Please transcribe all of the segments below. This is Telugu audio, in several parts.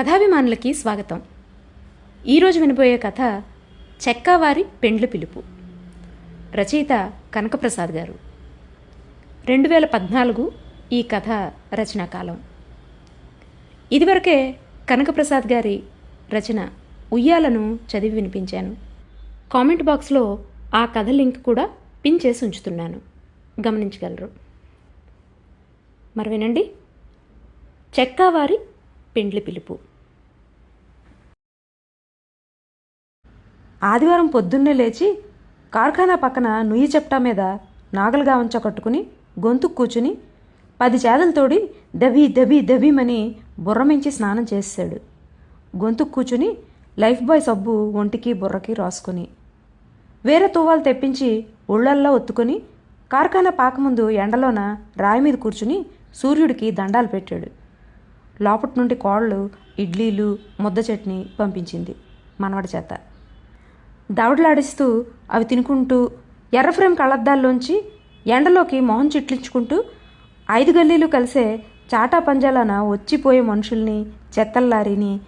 కథాభిమానులకి స్వాగతం. ఈరోజు వినబోయే కథ చెక్కావారి పెండ్లు పిలుపు. రచయిత కనకప్రసాద్ గారు. రెండు వేల పద్నాలుగు ఈ కథ రచనా కాలం. ఇదివరకే కనకప్రసాద్ గారి రచన ఉయ్యాలను చదివి వినిపించాను. కామెంట్ బాక్స్లో ఆ కథ లింక్ కూడా పిన్ చేసి ఉంచుతున్నాను. గమనించగలరు. మరి వినండి. చెక్కావారి పెండ్లి పిలుపు. ఆదివారం పొద్దున్నే లేచి కార్ఖానా పక్కన నుయ్యి చెప్టా మీద నాగలుగా ఉంచ కట్టుకుని గొంతు కూర్చుని పది చేదలతోడి దబి దబి దబీమని బుర్రమించి స్నానం చేసాడు గొంతు కూర్చుని లైఫ్ బాయ్ సబ్బు ఒంటికి బుర్రకి రాసుకుని వేరే తువ్వాలు తెప్పించి ఉళ్ళల్లో ఒత్తుకొని కార్ఖానా పాక ముందు ఎండలోన రాయి మీద కూర్చుని సూర్యుడికి దండాలు పెట్టాడు. లోపటి నుండి కోళ్ళు ఇడ్లీలు ముద్ద చట్నీ పంపించింది మనవడి చేత. దవడలాడిస్తూ అవి తినుకుంటూ ఎర్ర ఫ్రేమ్ కళ్ళద్దాల్లోంచి ఎండలోకి మొహం చిట్లించుకుంటూ ఐదు గల్లీలు కలిసే చాటా పంజాలాన వచ్చిపోయే మనుషుల్ని చెత్తల్లారిని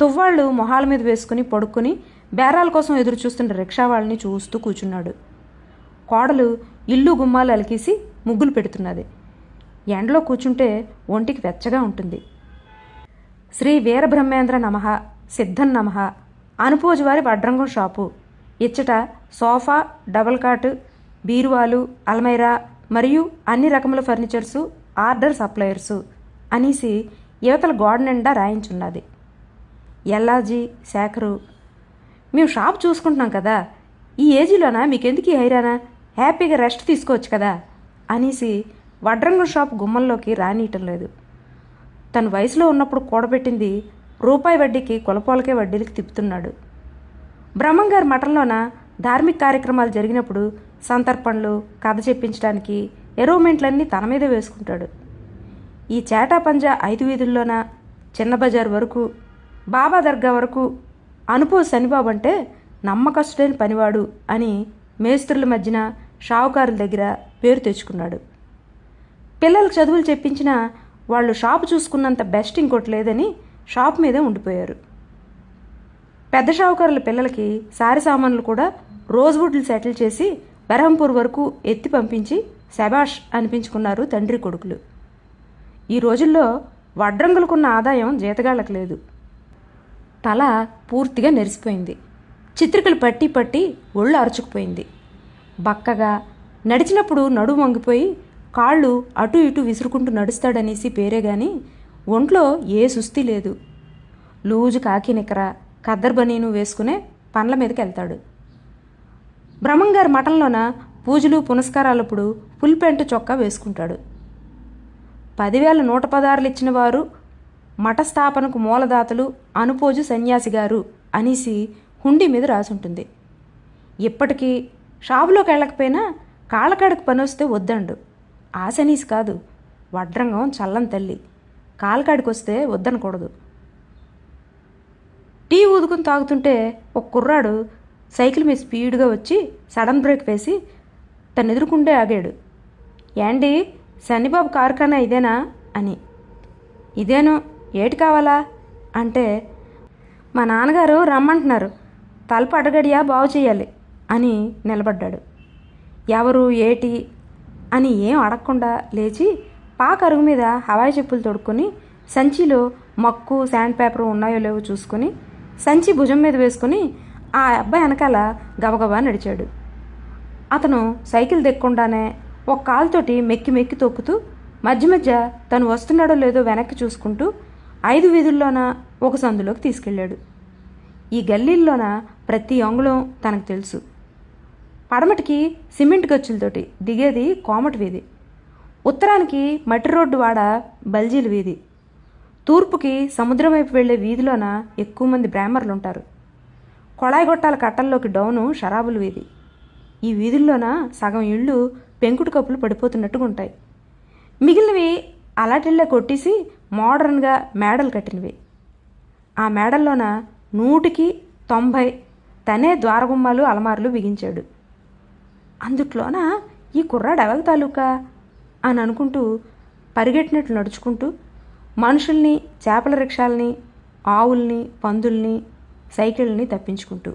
తువ్వాళ్ళు మొహాల మీద వేసుకుని పడుకొని బేరాల కోసం ఎదురు చూస్తున్న రిక్షా వాళ్ళని చూస్తూ కూర్చున్నాడు కోడలు ఇల్లు గుమ్మాలు అలికేసి ముగ్గులు పెడుతున్నది. ఎండలో కూర్చుంటే ఒంటికి వెచ్చగా ఉంటుంది. శ్రీ వీరబ్రహ్మేంద్ర నమః సిద్ధన్ నమ అనుపోజువారి వడ్రంగం షాపు. ఇచ్చట సోఫా డబల్ కాట్ బీరువాలు అల్మైరా మరియు అన్ని రకముల ఫర్నిచర్సు ఆర్డర్ సప్లయర్సు అనేసి యువతల గోడ నిండా రాయించున్నది. ఎల్లాజీ శేఖరు మేము షాప్ చూసుకుంటున్నాం కదా ఈ ఏజీలోనా మీకెందుకు హైరానా? హ్యాపీగా రెస్ట్ తీసుకోవచ్చు కదా అనేసి వడ్రంగం షాప్ గుమ్మంలోకి రానియటం లేదు. తన వయసులో ఉన్నప్పుడు కూడబెట్టింది రూపాయి వడ్డీకి కులపోలకే వడ్డీలకి తిప్పుతున్నాడు. బ్రహ్మంగారి మఠంలోన ధార్మిక కార్యక్రమాలు జరిగినప్పుడు సంతర్పణలు కథ చెప్పించడానికి ఎరోమెంట్లన్నీ తన మీద వేసుకుంటాడు. ఈ చేటా పంజా ఐదు వీధుల్లోన చిన్న బజార్ వరకు బాబా దర్గా వరకు అనుపో శనిబాబు అంటే నమ్మకస్తుడైన పనివాడు అని మేస్త్రుల మధ్యన షావుకారుల దగ్గర పేరు తెచ్చుకున్నాడు. పిల్లలకు చదువులు చెప్పించినా వాళ్ళు షాప్ చూసుకున్నంత బెస్ట్ ఇంకోటి లేదని షాప్ మీదే ఉండిపోయారు. పెద్ద షావుకారుల పిల్లలకి సారి సామాన్లు కూడా రోజ్వుడ్లు సెటిల్ చేసి బెరహంపూర్ వరకు ఎత్తి పంపించి శబాష్ అనిపించుకున్నారు తండ్రి కొడుకులు. ఈ రోజుల్లో వడ్రంగులకున్న ఆదాయం జీతగాళ్ళకు లేదు. తల పూర్తిగా నెరిసిపోయింది. చిత్రికలు పట్టి పట్టి ఒళ్ళు అరుచుకుపోయింది. బక్కగా నడిచినప్పుడు నడుము వంగిపోయి కాళ్ళు అటు ఇటు విసురుకుంటూ నడుస్తాడనేసి పేరే గాని ఒంట్లో ఏ సుస్థి లేదు. లూజు కాకి నికర కద్దర్బనీను వేసుకునే పండ్ల మీదకి వెళ్తాడు. బ్రహ్మంగారి మఠంలోన పూజలు పునస్కారాలప్పుడు ఫుల్ పెంట్ చొక్కా వేసుకుంటాడు. పదివేల నూట పదార్లు ఇచ్చిన వారు మఠస్థాపనకు మూలదాతలు అనుపోజు సన్యాసి గారు అనేసి హుండీ మీద రాసుంటుంది. ఇప్పటికీ షాపులోకి వెళ్ళకపోయినా కాళ్ళకాడకు పని వస్తే వద్దండు. ఆశనీస్ కాదు వడ్రంగం చల్లం తల్లి. కాళ్ళకాడికి వస్తే వద్దనకూడదు. టీ ఊదుకుని తాగుతుంటే ఒక కుర్రాడు సైకిల్ మీద స్పీడ్గా వచ్చి సడన్ బ్రేక్ వేసి తను ఎదురుకుండే ఆగాడు. ఏండి శనిబాబు కార్ఖానా ఇదేనా? అని. ఇదేను ఏటి కావాలా? అంటే మా నాన్నగారు రమ్మంటున్నారు తలుపు అడగడియా బాగు చేయాలి అని నిలబడ్డాడు. ఎవరు ఏటి? అని ఏం అడగకుండా లేచి పాక అరుగు మీద హవాయి చెప్పులు తొడుక్కొని సంచిలో మక్కు శాండ్ పేపర్ ఉన్నాయో లేవో చూసుకొని సంచి భుజం మీద వేసుకొని ఆ అబ్బాయి వెనకాల గబగబా నడిచాడు. అతను సైకిల్ దిక్కుండానే ఒక కాలుతోటి మెక్కి మెక్కి తొక్కుతూ మధ్య మధ్య తను వస్తున్నాడో లేదో వెనక్కి చూసుకుంటూ ఐదు వీధుల్లోన ఒక సందులోకి తీసుకెళ్ళాడు. ఈ గల్లీల్లోన ప్రతి అంగుళం తనకు తెలుసు. పడమటికి సిమెంట్ గచ్చులతోటి దిగేది కోమటి వీధి. ఉత్తరానికి మట్టి రోడ్డు వాడ బల్జీల వీధి. తూర్పుకి సముద్రం వైపు వెళ్ళే వీధిలోన ఎక్కువ మంది బ్రాహ్మర్లు ఉంటారు కొళాయి గొట్టాల కట్టల్లోకి డౌను షరాబుల వీధి. ఈ వీధుల్లోన సగం ఇళ్ళు పెంకుటి కప్పులు పడిపోతున్నట్టుగా ఉంటాయి మిగిలినవి అలాటిళ్ళే కొట్టేసి మోడర్న్గా మేడలు కట్టినవి. ఆ మేడల్లోన నూటికి తొంభై తనే ద్వారగుమ్మాలు అలమారులు బిగించాడు. అందుట్లోన ఈ కుర్రాడు ఎవరి తాలూకా? అని అనుకుంటూ పరిగెట్టినట్లు నడుచుకుంటూ మనుషుల్ని చేపల రిక్షాల్ని ఆవుల్ని పందుల్ని సైకిళ్ళని తప్పించుకుంటూ.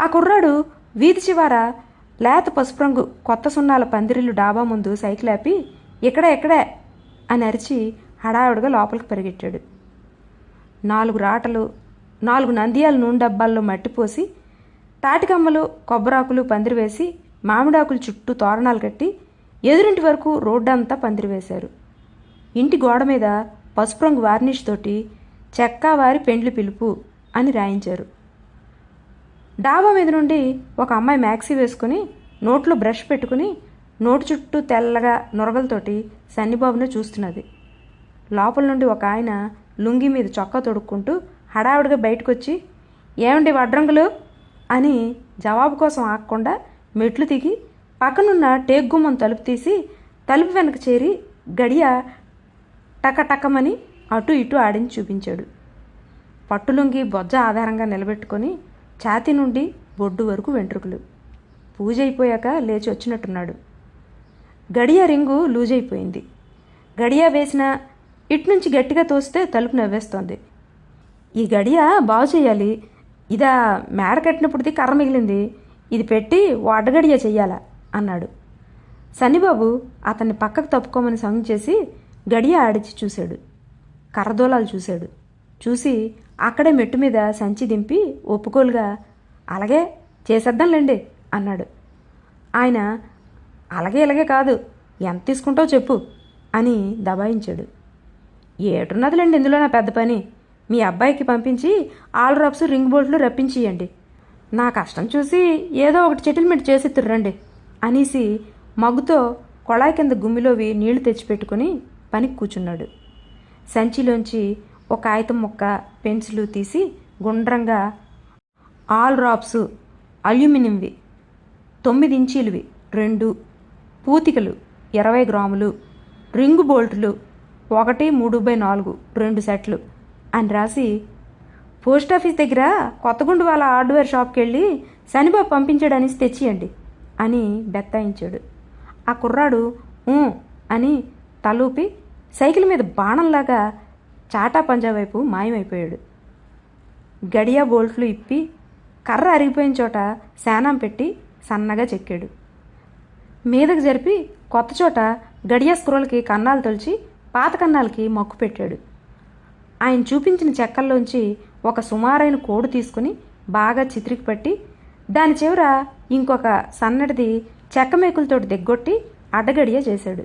ఆ కుర్రాడు వీధి చివార లేత పసుపు రంగు కొత్త సున్నాల పందిరిల్లు డాబా ముందు సైకిల్ ఆపి ఇక్కడే ఇక్కడే అని అరిచి హడావుడిగా లోపలికి పరిగెట్టాడు. నాలుగు రాటలు నాలుగు నందియాల నూనె డబ్బాల్లో మట్టిపోసి తాటికమ్మలు కొబ్బరాకులు పందిరి వేసి మామిడాకులు చుట్టూ తోరణాలు కట్టి ఎదురింటి వరకు రోడ్డంతా పందిరి వేశారు ఇంటి గోడ మీద పసుపు రంగు వార్నిష్ తోటి చెక్క వారి పెండ్లి పిలుపు అని రాయించారు. డాబా మీద నుండి ఒక అమ్మాయి మ్యాక్సీ వేసుకుని నోట్లో బ్రష్ పెట్టుకుని నోటి చుట్టూ తెల్లగా నొరగలతోటి సన్నిబాబును చూస్తున్నది. లోపల నుండి ఒక ఆయన లుంగి మీద చొక్కా తొడుక్కుంటూ హడావుడిగా బయటకొచ్చి ఏమండి వడ్రంగులు? అని జవాబు కోసం ఆగకుండా మెట్లు దిగి పక్కనున్న టేక్ గుమ్మం తలుపు తీసి తలుపు వెనక చేరి గడియ టకటకమని అటు ఇటు ఆడించి చూపించాడు. పట్టులుంగి బొజ్జ ఆధారంగా నిలబెట్టుకొని ఛాతీ నుండి బొడ్డు వరకు వెంట్రుకలు. పూజ అయిపోయాక లేచి వచ్చినట్టున్నాడు. గడియ రింగు లూజ్ అయిపోయింది. గడియ వేసిన ఇటు నుంచి గట్టిగా తోస్తే తలుపు నవ్వేస్తోంది. ఈ గడియ బాగు చేయాలి ఇదా మేడ కట్టినప్పుడుది కర్ర మిగిలింది. ఇది పెట్టి ఓ అడ్డగడియ చెయ్యాలా అన్నాడు. సన్నిబాబు అతన్ని పక్కకు తప్పుకోమని సంగ్ చేసి గడియ ఆడిచి చూశాడు. కర్రదోలాలు చూశాడు. చూసి అక్కడే మెట్టు మీద సంచి దింపి ఒప్పుకోలుగా అలాగే చేసేద్దాంలేండి అన్నాడు. ఆయన అలాగే ఇలాగే కాదు ఎంత తీసుకుంటావో చెప్పు అని దబాయించాడు. ఏటున్నదిలేండి ఇందులో నా పెద్ద పని మీ అబ్బాయికి పంపించి ఆల్ రాప్స్ రింగ్ బోల్ట్లు రప్పించియండి. నా కష్టం చూసి ఏదో ఒకటి సెటిల్మెంట్ చేసి రండి అనేసి మగ్గుతో కొళాయి కింద గుమ్మిలోవి నీళ్ళు తెచ్చిపెట్టుకుని పనికి కూర్చున్నాడు సంచిలోంచి ఒక కాగితం ముక్క పెన్సిలు తీసి గుండ్రంగా ఆల్ రాప్స్ అల్యూమినియంవి తొమ్మిది ఇంచీలువి రెండు పూతికలు ఇరవై గ్రాములు రింగు బోల్ట్లు ఒకటి మూడు బై నాలుగు రెండు సెట్లు అని రాసి పోస్ట్ ఆఫీస్ దగ్గర కొత్తగుండు వాళ్ళ హార్డ్వేర్ షాప్కి వెళ్ళి శనిబాబు పంపించాడని తెచ్చియండి అని బెత్తాయించాడు. ఆ కుర్రాడు "ఊ" అని తలూపి సైకిల్ మీద బాణంలాగా చాటా పంజా వైపు మాయమైపోయాడు. గడియా బోల్ట్లు ఇప్పి కర్ర అరిగిపోయిన చోట శానం పెట్టి సన్నగా చెక్కాడు. మీదకు జరిపి కొత్త చోట గడియా స్క్రోల్కి కన్నాలు తొలిచి పాత కన్నాలకి మక్కు పెట్టాడు. ఆయన చూపించిన చెక్కల్లోంచి ఒక సుమారైన కోడు తీసుకుని బాగా చిత్రికి పట్టి దాని చివర ఇంకొక సన్నటిది చెక్క మేకులతోటి దిగ్గొట్టి అడ్డగడియ చేశాడు.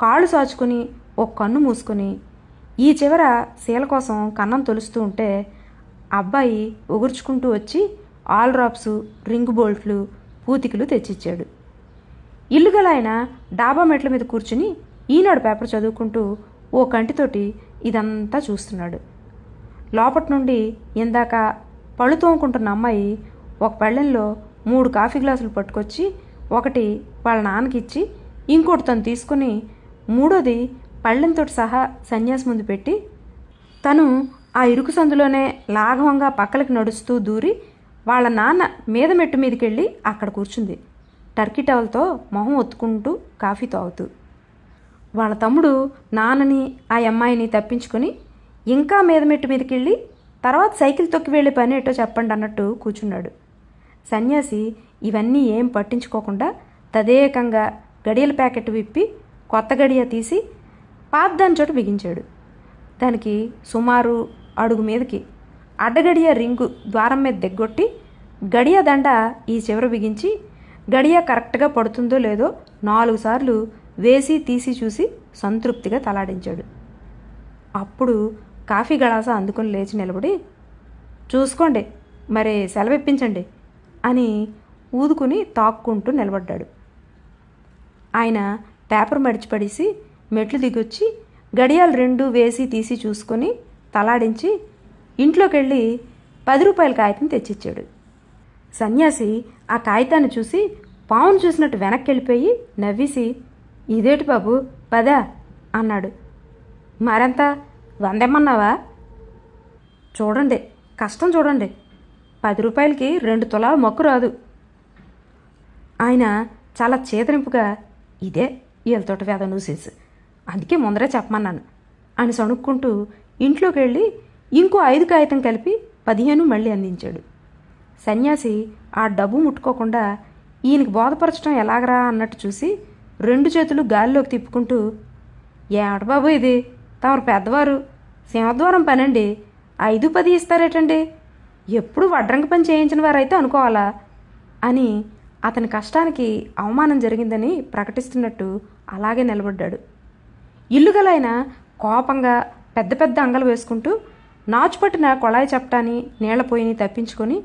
కాళ్ళు సాచుకుని ఒక కన్ను మూసుకుని ఈ చివర శీల కోసం కన్నం తొలుస్తూ ఉంటే అబ్బాయి ఒగుర్చుకుంటూ వచ్చి ఆల్ డ్రాప్స్ రింగ్ బోల్ట్లు పూతికలు తెచ్చిచ్చాడు. ఇల్లు గల ఆయన డాబా మెట్ల మీద కూర్చుని ఈనాడు పేపర్ చదువుకుంటూ ఓ కంటితోటి ఇదంతా చూస్తున్నాడు. లోపటి నుండి ఇందాక పళ్ళు తోముకుంటున్న అమ్మాయి ఒక పళ్ళెంలో మూడు కాఫీ గ్లాసులు పట్టుకొచ్చి ఒకటి వాళ్ళ నాన్నకి ఇచ్చి ఇంకోటి తను తీసుకుని మూడోది పళ్ళెంతో సహా సన్యాసి ముందు పెట్టి తను ఆ ఇరుకు సందులోనే లాఘవంగా పక్కలకి నడుస్తూ దూరి వాళ్ళ నాన్న మీద మెట్టు మీదకెళ్ళి అక్కడ కూర్చుంది. టర్కీ టవల్తో మొహం ఒత్తుకుంటూ కాఫీ తాగుతూ. వాళ్ళ తమ్ముడు నాన్నని ఆ అమ్మాయిని తప్పించుకొని ఇంకా మీద మెట్టు మీదకి వెళ్ళి తర్వాత సైకిల్ తొక్కి వెళ్ళే పని ఏటో చెప్పండి అన్నట్టు కూర్చున్నాడు. సన్యాసి ఇవన్నీ ఏం పట్టించుకోకుండా తదేకంగా గడియల ప్యాకెట్ విప్పి కొత్త గడియ తీసి పాత దాని చోట బిగించాడు. దానికి సుమారు అడుగు మీదకి అడ్డగడియ రింగు ద్వారం మీద దిగ్గొట్టి గడియ దండ ఈ చివర బిగించి గడియ కరెక్ట్గా పడుతుందో లేదో నాలుగు సార్లు వేసి తీసి చూసి సంతృప్తిగా తలాడించాడు. అప్పుడు కాఫీ గళాస అందుకొని లేచి నిలబడి చూసుకోండి మరి సెలవు ఇప్పించండి అని ఊదుకుని తాక్కుంటూ నిలబడ్డాడు. ఆయన పేపర్ మడిచిపడేసి మెట్లు దిగొచ్చి గడియాలు రెండు వేసి తీసి చూసుకొని తలాడించి ఇంట్లోకి వెళ్ళి పది రూపాయల కాగితం తెచ్చిచ్చాడు. సన్యాసి ఆ కాగితాన్ని చూసి పావును చూసినట్టు వెనక్కి వెళ్ళిపోయి నవ్వేసి ఇదేటి బాబు? పదా అన్నాడు. మరెంత వందేమన్నావా? చూడండి కష్టం చూడండి. పది రూపాయలకి రెండు తులాల మొక్కు రాదు. ఆయన చాలా చేదరింపుగా ఇదే ఈలతోట వేద నూసేసి అందుకే ముందరే చెప్పమన్నాను. అని సణుక్కుంటూ ఇంట్లోకి వెళ్ళి ఇంకో ఐదు కాగితం కలిపి పదిహేను మళ్ళీ అందించాడు. సన్యాసి ఆ డబ్బు ముట్టుకోకుండా ఈయనకి బోధపరచడం ఎలాగరా అన్నట్టు చూసి రెండు చేతులు గాలిలోకి తిప్పుకుంటూ ఏమిటి బాబు ఇది? తమరు పెద్దవారు. సింహద్వారం పనండి. ఐదు పది ఇస్తారేటండి? ఎప్పుడు వడ్రంగ పని చేయించిన వారైతే అనుకోవాలా? అని అతని కష్టానికి అవమానం జరిగిందని ప్రకటిస్తున్నట్టు అలాగే నిలబడ్డాడు. ఇల్లుగలైన కోపంగా పెద్ద పెద్ద అంగలు వేసుకుంటూ నాచుపట్టిన కొళాయి చప్టాని నీళ్ళ పోయిని తప్పించుకొని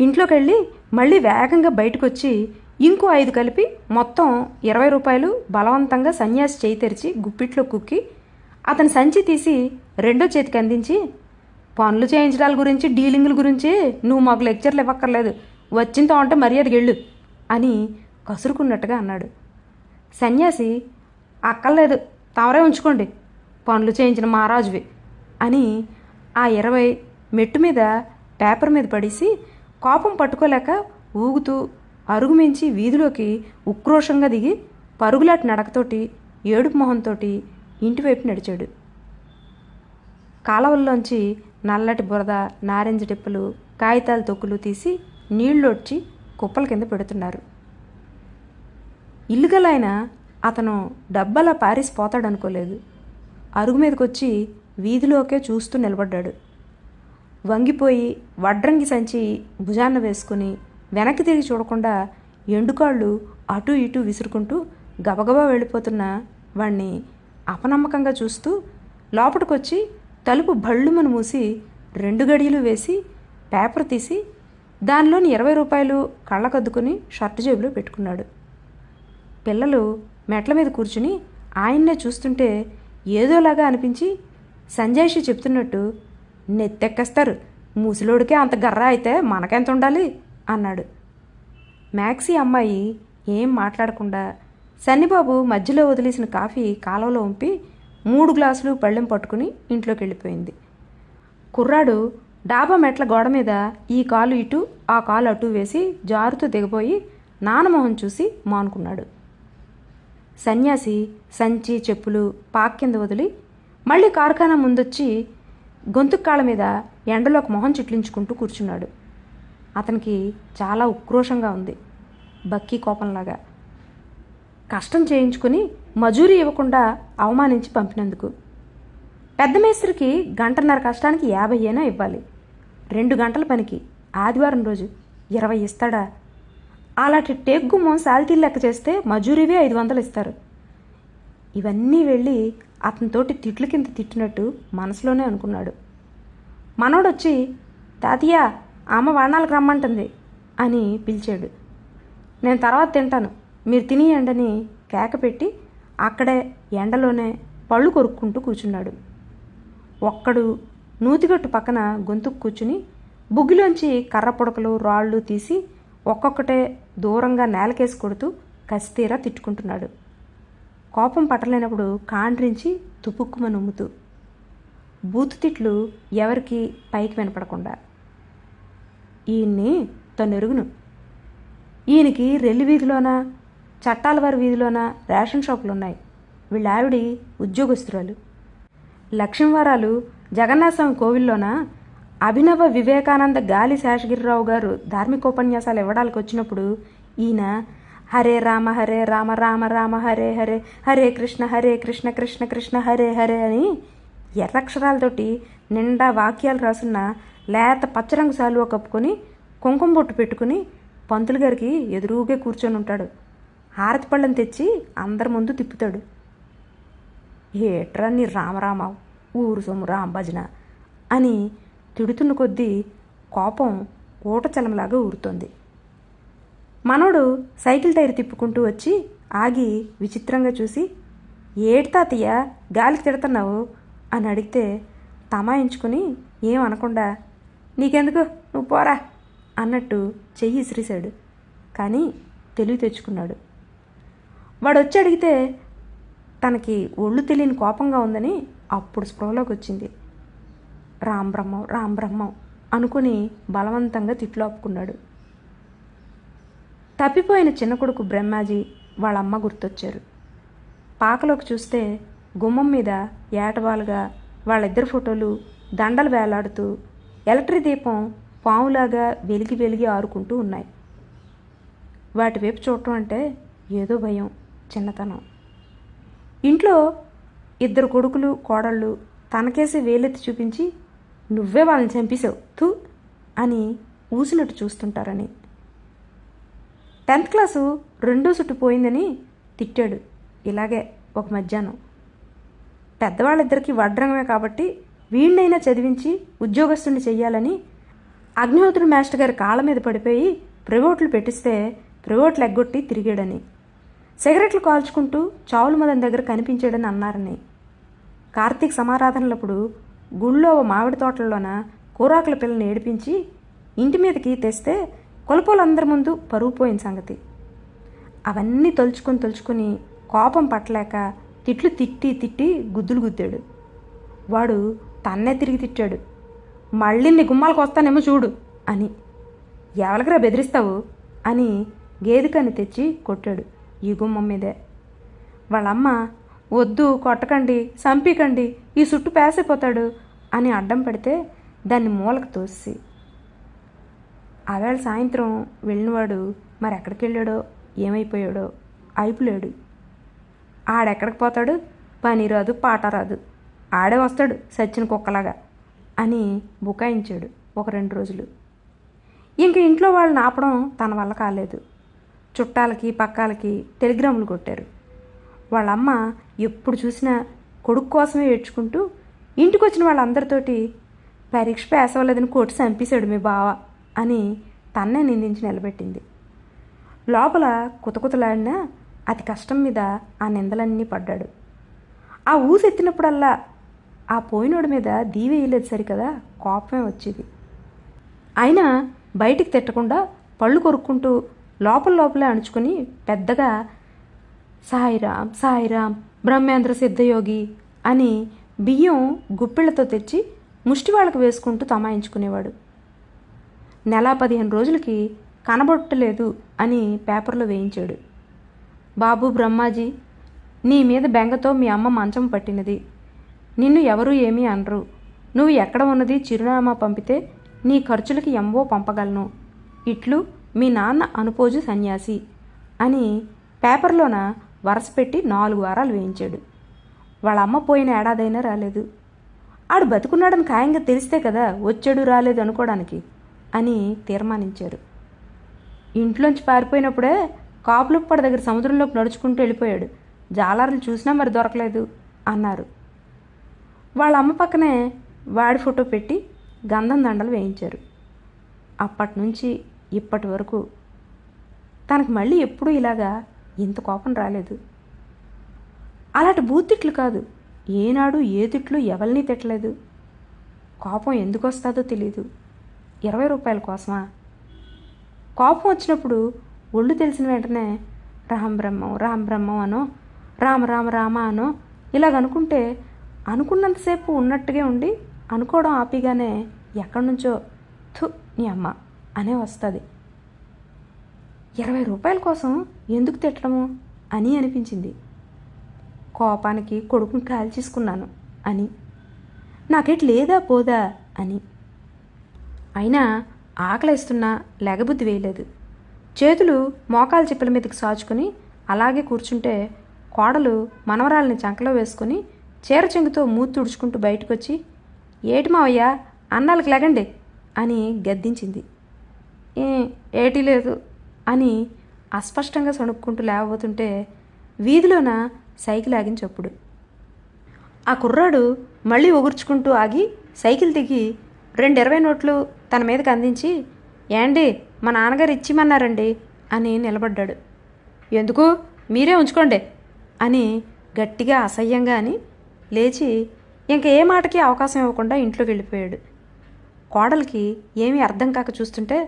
ఇంట్లోకి వెళ్ళి మళ్ళీ వేగంగా బయటకు వచ్చి ఇంకో ఐదు కలిపి మొత్తం ఇరవై రూపాయలు బలవంతంగా సన్యాసి చేయి తెరిచి గుప్పిట్లో కుక్కి అతని సంచి తీసి రెండో చేతికి అందించి పనులు చేయించడాల గురించి డీలింగుల గురించి నువ్వు మాకు లెక్చర్లు ఇవ్వక్కర్లేదు. వచ్చింతో ఉంటే మర్యాదకి వెళ్ళు అని కసురుకున్నట్టుగా అన్నాడు. సన్యాసి అక్కర్లేదు. తవరే ఉంచుకోండి. పనులు చేయించిన మహారాజువి అని ఆ ఇరవై మెట్టు మీద పేపర్ మీద పడేసి కోపం పట్టుకోలేక ఊగుతూ అరుగుమించి వీధిలోకి ఉక్రోషంగా దిగి పరుగులాటి నడకతోటి ఏడుపు మొహంతోటి ఇంటివైపు నడిచాడు. కాలవల్లోంచి నల్లటి బురద నారింజ టిప్పలు కాగితాల తొక్కులు తీసి నీళ్ళొడ్చి కుప్పల కింద పెడుతున్నారు. ఇల్లుగలైన అతను డబ్బలా పారిసిపోతాడనుకోలేదు. అరుగు మీదకొచ్చి వీధిలోకే చూస్తూ నిలబడ్డాడు. వంగిపోయి వడ్రంగి సంచి భుజాన్న వేసుకుని వెనక్కి తిరిగి చూడకుండా ఎండుకాళ్ళు అటు ఇటు విసురుకుంటూ గబగబా వెళ్ళిపోతున్న వాణ్ణి అపనమ్మకంగా చూస్తూ లోపలికొచ్చి తలుపు భళ్ళుమని మూసి రెండు గడియలు వేసి పేపర్ తీసి దానిలోని ఇరవై రూపాయలు కళ్ళకద్దుకుని షర్ట్ జేబులో పెట్టుకున్నాడు. పిల్లలు మెట్ల మీద కూర్చుని ఆయన్నే చూస్తుంటే ఏదోలాగా అనిపించి సంజయ్షి చెప్తున్నట్టు నెత్తెక్కేస్తారు. ముసలోడికే అంత గర్ర అయితే మనకెంత ఉండాలి? అన్నాడు. మ్యాక్సీ అమ్మాయి ఏం మాట్లాడకుండా సన్నిబాబు మధ్యలో వదిలేసిన కాఫీ కాలంలో ఉంపి మూడు గ్లాసులు పళ్ళెం పట్టుకుని ఇంట్లోకి వెళ్ళిపోయింది. కుర్రాడు డాబా మెట్ల గోడ మీద ఈ కాలు ఇటు ఆ కాలు అటు వేసి జారుతూ దిగబోయి నానమోహన్ చూసి మానుకున్నాడు. సన్యాసి సంచి చెప్పులు పాక్ కింద వదిలి మళ్ళీ కార్ఖానా ముందొచ్చి గొంతుక్కాళ్ళ మీద ఎండలోకి మొహం చిట్లించుకుంటూ కూర్చున్నాడు. అతనికి చాలా ఉక్రోషంగా ఉంది. బక్కి కోపంలాగా. కష్టం చేయించుకుని మజూరీ ఇవ్వకుండా అవమానించి పంపినందుకు. పెద్ద మేస్త్రికి గంటన్నర కష్టానికి యాభై అయినా ఇవ్వాలి. రెండు గంటల పనికి ఆదివారం రోజు ఇరవై ఇస్తాడా? అలాంటి టేక్ గుమ్మం శాలరీ లెక్క చేస్తే మజూరీవే ఐదు వందలు ఇస్తారు. ఇవన్నీ వెళ్ళి అతనితోటి తిట్ల కింద తిట్టినట్టు మనసులోనే అనుకున్నాడు. మనోడొచ్చి తాతయ్య అమ్మ వాణాలకు రమ్మంటుంది అని పిలిచాడు. నేను తర్వాత తింటాను. మీరు తినియండి అని కేక పెట్టి అక్కడే ఎండలోనే పళ్ళు కొరుక్కుంటూ కూర్చున్నాడు. ఒక్కడు నూతిగట్టు పక్కన గొంతుకు కూర్చుని బుగ్గిలోంచి కర్ర పొడకలు రాళ్ళు తీసి ఒక్కొక్కటే దూరంగా నేలకేసి కొడుతూ కసితీరా తిట్టుకుంటున్నాడు. కోపం పట్టలేనప్పుడు కాండ్రించి తుపుక్కుమని బూతు తిట్లు ఎవరికి పైకి వినపడకుండా. ఈయన్ని తనెరుగును. ఈయనకి రెల్లి వీధిలోన చట్టాల వారి వీధిలోన రేషన్ షాపులు ఉన్నాయి వీళ్ళ ఆవిడి ఉద్యోగస్తురాలు. లక్ష్మీవారాలు జగన్నాథస్వామి కోవిల్లోన అభినవ వివేకానంద గాలి శేషగిరిరావు గారు ధార్మికోపన్యాసాలు ఇవ్వడానికి వచ్చినప్పుడు ఈయన హరే రామ హరే రామ రామ రామ హరే హరే హరే కృష్ణ హరే కృష్ణ కృష్ణ కృష్ణ హరే హరే అని ఎర్రక్షరాలతోటి నిండా వాక్యాలు రాసున్న లేత పచ్చరంగు సాలువ కప్పుకొని కుంకుమ బొట్టు పెట్టుకుని పంతులు గారికి ఎదురుగా కూర్చొని ఉంటాడు. హారతి పళ్ళని తెచ్చి అందరి ముందు తిప్పుతాడు. ఏట్రా నీ రామరామ ఊరు సొమ్ము రామ భజన అని తిడుతున్న కొద్దీ కోపం ఊటచలంలాగా ఊరుతోంది. మనోడు సైకిల్ టైర్ తిప్పుకుంటూ వచ్చి ఆగి విచిత్రంగా చూసి ఏటి తాతయ్య గాలికి తిడుతున్నావు? అని అడిగితే తమాయించుకుని ఏమనకుండా నీకెందుకు? నువ్వు పోరా. అన్నట్టు చెయ్యి ఇసిరిశాడు. కానీ తెలివి తెచ్చుకున్నాడు. వాడు వచ్చి అడిగితే తనకి ఒళ్ళు తెలియని కోపంగా ఉందని అప్పుడు స్పృహలోకి వచ్చింది. రాంబ్రహ్మం రాంబ్రహ్మం అనుకుని బలవంతంగా తిట్లు ఆపుకున్నాడు. తప్పిపోయిన చిన్న కొడుకు బ్రహ్మాజీ వాళ్ళ అమ్మ గుర్తొచ్చారు. పాకలోకి చూస్తే గుమ్మం మీద ఏటవాలుగా వాళ్ళిద్దరి ఫోటోలు దండలు వేలాడుతూ ఎలక్ట్రిక్ దీపం పాములాగా వెలిగి వెలిగి ఆరుకుంటూ ఉన్నాయి. వాటి వైపు చూడటం అంటే ఏదో భయం చిన్నతనం. ఇంట్లో ఇద్దరు కొడుకులు కోడళ్ళు తనకేసి వేలెత్తి చూపించి నువ్వే వాళ్ళని చంపేశావు తూ అని ఊసినట్టు చూస్తుంటారని. టెన్త్ క్లాసు రెండో చుట్టు పోయిందని తిట్టాడు. ఇలాగే ఒక మధ్యాహ్నం. పెద్దవాళ్ళిద్దరికీ వడ్రంగమే కాబట్టి వీళ్ళైనా చదివించి ఉద్యోగస్తుని చెయ్యాలని అగ్నిహోత్రుడు మాస్టర్ గారి కాళ్ళ మీద పడిపోయి ప్రివోట్లు పెట్టిస్తే ప్రివోట్లు ఎగ్గొట్టి తిరిగాడని. సిగరెట్లు కాల్చుకుంటూ చావుల మదన్ దగ్గర కనిపించాడని అన్నారని. కార్తీక్ సమారాధనలప్పుడు గుళ్ళో ఓ మామిడి తోటల్లోన కూరాకుల పిల్లని ఏడిపించి ఇంటి మీదకి తెస్తే కొలపోలందరి ముందు పరుగు పోయిన సంగతి. అవన్నీ తలుచుకొని తలుచుకొని కోపం పట్టలేక తిట్లు తిట్టి తిట్టి గుద్దులు గుద్దాడు. వాడు తన్నే తిరిగి తిట్టాడు. మళ్ళీ నీ గుమ్మాలకు వస్తానేమో చూడు అని. ఎవరికిరా బెదిరిస్తావు అని గేదెకని తెచ్చి కొట్టాడు ఈ గుమ్మం మీదే. వాళ్ళమ్మ వద్దు కొట్టకండి చంపీకండి ఈ చుట్టూ పేసైపోతాడు అని అడ్డం పెడితే దాన్ని మూలకు తోసి. ఆవేళ సాయంత్రం వెళ్ళినవాడు మరి ఎక్కడికి వెళ్ళాడో ఏమైపోయాడో అయిపోలేడు. ఆడెక్కడికి పోతాడు? పని రాదు పాట రాదు. ఆడే వస్తాడు సచ్చిన కుక్కలాగా అని బుకాయించాడు ఒక రెండు రోజులు. ఇంక ఇంట్లో వాళ్ళని ఆపడం తన వల్ల కాలేదు. చుట్టాలకి పక్కాలకి టెలిగ్రాములు కొట్టారు. వాళ్ళమ్మ ఎప్పుడు చూసినా కొడుకు కోసమే ఏడ్చుకుంటూ ఇంటికి వచ్చిన వాళ్ళందరితోటి పరీక్ష పాస్ అవ్వలేదని కొట్టి చంపేశాడు మీ బావ అని తన్నే నిందించి నిలబెట్టింది. లోపల కుతకుతలాడినా అతి కష్టం మీద ఆ నిందలన్నీ పడ్డాడు. ఆ ఊసెత్తినప్పుడల్లా ఆ పోయినోడి మీద దీవేయలేదు సరికదా? కోపమే వచ్చేది. అయినా బయటికి తిట్టకుండా పళ్ళు కొరుక్కుంటూ లోపల లోపలే అణుచుకుని పెద్దగా సాయిరామ్ సాయిరామ్ బ్రహ్మేంద్ర సిద్ధయోగి అని బియ్యం గుప్పిళ్ళతో తెచ్చి ముష్టి వాళ్ళకు వేసుకుంటూ తమాయించుకునేవాడు. నెల పదిహేను రోజులకి కనబట్టలేదు అని పేపర్లో వేయించాడు. బాబు బ్రహ్మాజీ నీ మీద బెంగతో మీ అమ్మ మంచం పట్టినది. నిన్ను ఎవరూ ఏమీ అనరు. నువ్వు ఎక్కడ ఉన్నది చిరునామా పంపితే నీ ఖర్చులకి ఎంవో పంపగలను. ఇట్లు మీ నాన్న అనుపోజు సన్యాసి అని పేపర్లోన వరస పెట్టి నాలుగు వారాలు వేయించాడు. వాళ్ళ అమ్మ పోయిన ఏడాదైనా రాలేదు. ఆడు బతుకున్నాడని ఖాయంగా తెలిస్తే కదా వచ్చాడు రాలేదు అనుకోవడానికి అని తీర్మానించారు. ఇంట్లోంచి పారిపోయినప్పుడే కాపులుప్పటి దగ్గర సముద్రంలోకి నడుచుకుంటూ వెళ్ళిపోయాడు. జాలారులు చూసినా మరి దొరకలేదు అన్నారు. వాళ్ళ అమ్మ పక్కనే వాడి ఫోటో పెట్టి గంధం దండలు వేయించారు. అప్పటి నుంచి ఇప్పటి వరకు తనకు మళ్ళీ ఎప్పుడూ ఇలాగా ఇంత కోపం రాలేదు. అలాంటి బూతిట్లు కాదు. ఏనాడు ఏ తిట్లు ఎవరిని తిట్టలేదు. కోపం ఎందుకు వస్తుందో తెలియదు ఇరవై రూపాయల కోసమా? కోపం వచ్చినప్పుడు ఒళ్ళు తెలిసిన వెంటనే రామ బ్రహ్మం రామ బ్రహ్మం అనో రామ రామ రామ అనో ఇలాగ అనుకుంటే అనుకున్నంతసేపు ఉన్నట్టుగా ఉండి అనుకోవడం ఆపిగానే ఎక్కడి నుంచో థు నీ అమ్మ అనే వస్తుంది. ఇరవై రూపాయల కోసం ఎందుకు తిట్టడము అని అనిపించింది. కోపానికి కొడుకుని కాల్చేసుకున్నాను అని. నాకెట్ లేదా పోదా అని. అయినా ఆకలిస్తున్నా లెగబుద్ధి వేయలేదు. చేతులు మోకాలు చిప్పల మీదకి సాచుకుని అలాగే కూర్చుంటే కోడలు మనవరాల్ని చంకలో వేసుకుని చీర చెంగుతో మూతి తుడుచుకుంటూ బయటకు వచ్చి ఏటి మావయ్యా అన్నాలకు లెగండి అని గద్దించింది. ఏ ఏటి లేదు అని అస్పష్టంగా సణుక్కుంటూ లేవబోతుంటే వీధిలోన సైకిల్ ఆగించప్పుడు. ఆ కుర్రాడు మళ్ళీ ఒగుర్చుకుంటూ ఆగి సైకిల్ దిగి రెండు ఇరవై నోట్లు తన మీదకి అందించి ఏండి మా నాన్నగారు ఇచ్చిమన్నారండి అని నిలబడ్డాడు. ఎందుకు? మీరే ఉంచుకోండి అని గట్టిగా అసహ్యంగా అని లేచి ఇంక ఏ మాటకి అవకాశం ఇవ్వకుండా ఇంట్లోకి వెళ్ళిపోయాడు. కోడలికి ఏమీ అర్థం కాక చూస్తుంటే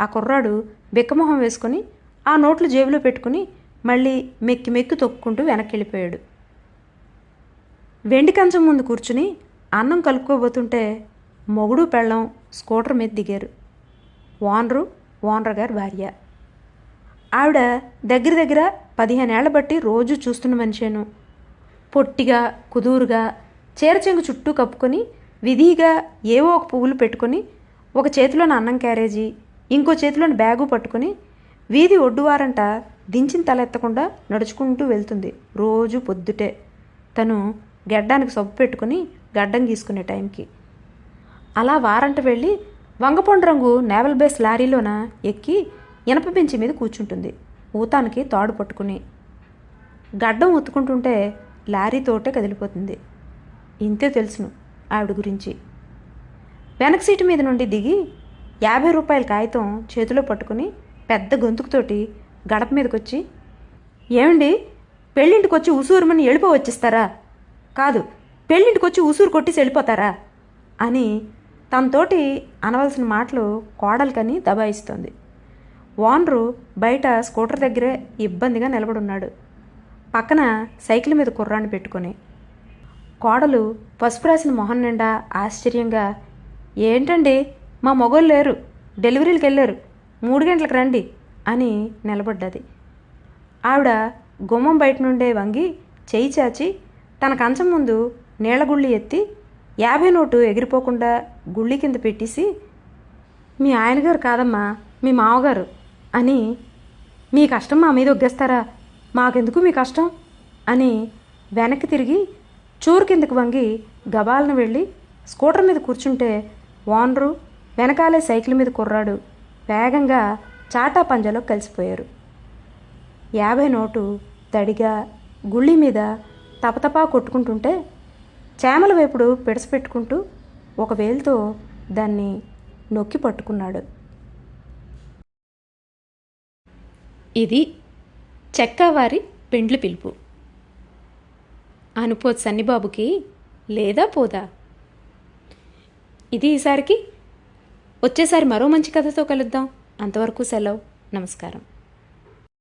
ఆ కుర్రాడు బిక్కమొహం వేసుకొని ఆ నోట్లు జేబులో పెట్టుకుని మళ్ళీ మెక్కి మెక్కి తొక్కుంటూ వెనక్కి వెళ్ళిపోయాడు వెండి కంచం ముందు కూర్చుని అన్నం కలుపుకోబోతుంటే మొగుడు పెళ్ళం స్కూటర్ మీద దిగారు. ఓనరు ఓనర్ గారి భార్య. ఆవిడ దగ్గర దగ్గర పదిహేనేళ్ళ బట్టి రోజు చూస్తున్న మనిషేను. పొట్టిగా కుదూరుగా చీరచెంగు చుట్టూ కప్పుకొని విధిగా ఏవో ఒక పువ్వులు పెట్టుకొని ఒక చేతిలోని అన్నం క్యారేజీ ఇంకో చేతిలోని బ్యాగు పట్టుకొని వీధి ఒడ్డువారంట దించిన తల ఎత్తకుండా నడుచుకుంటూ వెళ్తుంది రోజు పొద్దుటే. తను గడ్డానికి సబ్బు పెట్టుకుని గడ్డం గీసుకునే టైంకి. అలా వారంట వెళ్ళి వంగపొండ రంగు నేవల్ బేస్ లారీలోన ఎక్కి ఇనప బెంచి మీద కూర్చుంటుంది. ఊతానికి తాడు పట్టుకుని. గడ్డం ఉత్తుకుంటుంటే లారీతోటే కదిలిపోతుంది. ఇంతే తెలుసును ఆవిడ గురించి. వెనక సీటు మీద నుండి దిగి యాభై రూపాయల కాగితం చేతిలో పట్టుకుని పెద్ద గొంతుకుతోటి గడప మీదకొచ్చి ఏమండి పెళ్ళింటికి వచ్చి ఉసూరుమని ఎడిపో వచ్చిస్తారా? కాదు పెళ్ళింటికి వచ్చి ఉసూరు కొట్టేసి వెళ్ళిపోతారా? అని తనతోటి అనవలసిన మాటలు కోడలికని దబాయిస్తోంది. ఓనరు బయట స్కూటర్ దగ్గరే ఇబ్బందిగా నిలబడున్నాడు. పక్కన సైకిల్ మీద కుర్రాన్ని పెట్టుకుని. కోడలు పసుపు రాసిన మొహం నిండా ఆశ్చర్యంగా ఏంటండి? మా మొగోళ్ళు లేరు. డెలివరీలకు వెళ్ళారు. మూడు గంటలకు రండి అని నిలబడ్డది. ఆవిడ గుమ్మం బయట నుండే వంగి చేయి చాచి తన కంచం ముందు నీళ్ళగుళ్ళి ఎత్తి యాభై నోటు ఎగిరిపోకుండా గుళ్ళి కింద పెట్టేసి మీ ఆయనగారు కాదమ్మా మీ మామగారు అని మీ కష్టం మా మీద ఒగ్గేస్తారా? మాకెందుకు మీ కష్టం? అని వెనక్కి తిరిగి చూరు కిందకు వంగి గబాలను వెళ్ళి స్కూటర్ మీద కూర్చుంటే ఓనరు వెనకాలే సైకిల్ మీద కుర్రాడు. వేగంగా చాటా పంజాలో కలిసిపోయారు. యాభై నోటు తడిగా గుళ్ళి మీద తపతపా కొట్టుకుంటుంటే చేమల వైపుడు పెడుసుపెట్టుకుంటూ ఒక వేలుతో దాన్ని నొక్కి పట్టుకున్నాడు. ఇది చెక్కవారి పెండ్లు పిలుపు. అనుపో సన్నిబాబుకి లేదా పోదా? ఇది ఈసారికి వచ్చేసారి మరో మంచి కథతో కలుద్దాం. అంతవరకు సెలవు. నమస్కారం.